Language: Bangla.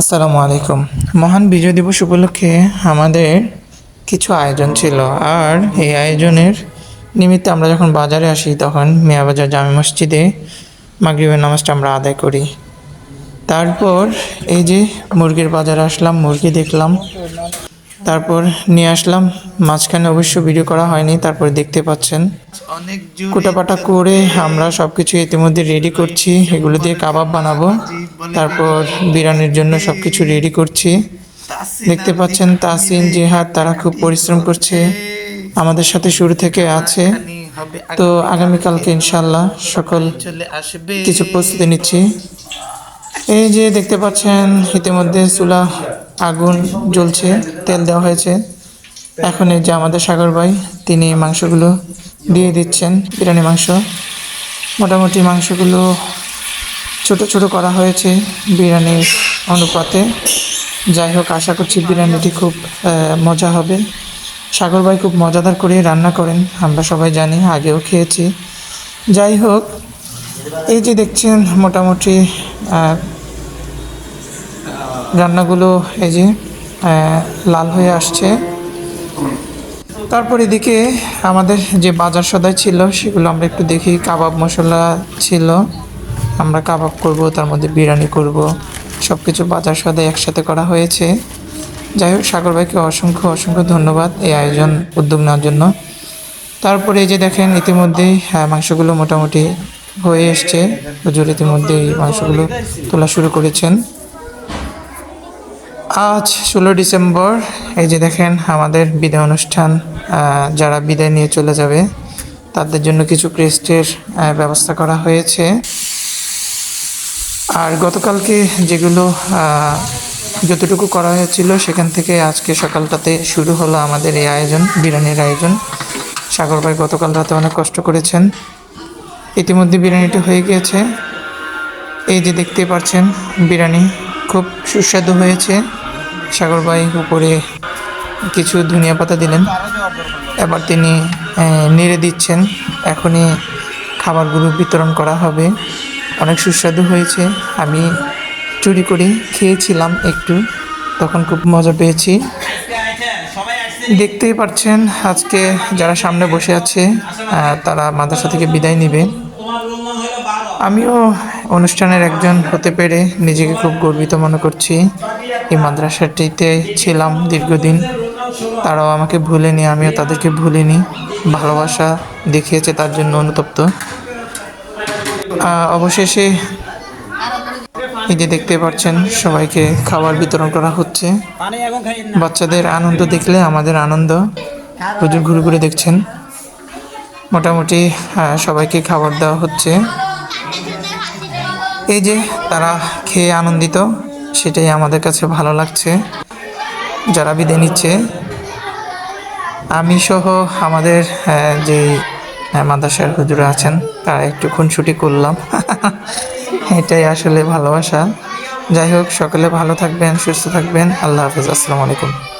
আসসালামু আলাইকুম। মহান বিজয় দিবস উপলক্ষে আমাদের কিছু আয়োজন ছিল। আর এই আয়োজনের নিমিত্তে আমরা যখন বাজারে আসি, তখন মিয়াবাজার জামে মসজিদে মাগরিবের নামাজটা আমরা আদায় করি। তারপর এই যে মুরগির বাজারে আসলাম, মুরগি দেখলাম। তারপর নিয়ে আসলাম। মাঝখানে অবশ্য ভিডিও করা হয়নি, তারপর দেখতে পাচ্ছেন। অনেক কুটাপাটা করে আমরা সব কিছু ইতিমধ্যে রেডি করছি। এগুলো দিয়ে কাবাব বানাবো। তারপর বিরিয়ানির জন্য সব কিছু রেডি করছি। দেখতে পাচ্ছেন তাসিন জিহাদ, তারা খুব পরিশ্রম করছে। আমাদের সাথে শুরু থেকে আছে। তো আগামীকালকে ইনশাল্লাহ সকল কিছু প্রস্তুতি নিচ্ছি। এই যে দেখতে পাচ্ছেন, ইতিমধ্যে চুলা আগুন জ্বলছে, তেল দেওয়া হয়েছে। এখন এই যে আমাদের সাগর ভাই, তিনি মাংসগুলো দিয়ে দিচ্ছেন, বিরিয়ানি মাংস। মোটামুটি মাংসগুলো ছোট ছোট করা হয়েছে বিরিয়ানির অনুপাতে। যাই হোক, আশা করছি বিরিয়ানিটি খুব মজা হবে। সাগর ভাই খুব মজাদার করে রান্না করেন, আমরা সবাই জানি, আগেও খেয়েছি। যাই হোক, এই যে দেখছেন, মোটামুটি রান্নাগুলো এই যে লাল হয়ে আসছে। তারপর এদিকে আমাদের যে বাজার সদাই ছিল, সেগুলো আমরা একটু দেখি। কাবাব মশলা ছিল, আমরা কাবাব করব, তার মধ্যে বিরিয়ানি করব। সব কিছু বাজার সদাই একসাথে করা হয়েছে। যাই হোক, সাগর ভাইকে অসংখ্য অসংখ্য ধন্যবাদ এই আয়োজন, উদ্যোগ নেওয়ার জন্য। তারপরে এই যে দেখেন ইতিমধ্যেই মাংসগুলো মোটামুটি হয়ে এসছে। হুজুর ইতিমধ্যেই মাংসগুলো তোলা শুরু করেছেন। আজ ষোলো ডিসেম্বর, এই যে দেখেন আমাদের বিদায় অনুষ্ঠান যারা বিদায় নিয়ে চলে যাবে, তাদের জন্য কিছু ক্রেস্টের ব্যবস্থা করা হয়েছে। আর গতকালকে যেগুলো যতটুকু করা হয়েছিল, সেখান থেকে আজকে সকালটাতে শুরু হলো আমাদের এই আয়োজন, বিরিয়ানির আয়োজন। সাগর ভাই গতকাল রাতে অনেক কষ্ট করেছেন। ইতিমধ্যে বিরিয়ানিটা হয়ে গিয়েছে। এই যে দেখতে পাচ্ছেন বিরিয়ানি খুব সুস্বাদু হয়েছে। সাগর ভাই উপরে কিছু ধনিয়া পাতা দিলেন। এবার তিনি নেড়ে দিচ্ছেন। এখনই খাবারগুলো বিতরণ করা হবে। অনেক সুস্বাদু হয়েছে। আমি চুরি করে, খেয়েছিলাম একটু। তখন খুব মজা পেয়েছি। দেখতেই পাচ্ছেন আজকে যারা সামনে বসে আছে তারা মাদ্রাসা থেকে বিদায় নেবে। আমিও অনুষ্ঠানের একজন হতে পেরে নিজেকে খুব গর্বিত মনে করছি। এই মাদ্রাসাটিতে ছিলাম দীর্ঘদিন। তারাও আমাকে ভুলেনি, আমিও তাদেরকে ভুলিনি। ভালোবাসা দেখিয়েছে তার জন্য অনুতপ্ত। অবশেষে এই যে দেখতে পাচ্ছেন, সবাইকে খাবার বিতরণ করা হচ্ছে। বাচ্চাদের আনন্দ দেখলে আমাদের আনন্দ। প্রচুর ঘুরে ঘুরে দেখছেন। মোটামুটি সবাইকে খাবার দেওয়া হচ্ছে। এই যে তারা খেয়ে আনন্দিত, সেটাই আমাদের কাছে ভালো লাগছে। যারা বিদায় নিচ্ছে, আমি সহ আমাদের যে মাদ্রাসার হুজুরা আছেন, তারা একটু খুনসুটি করলাম। এটাই আসলে ভালোবাসা। যাই হোক, সকলে ভালো থাকবেন, সুস্থ থাকবেন। আল্লাহ হাফিজ, আসসালামু আলাইকুম।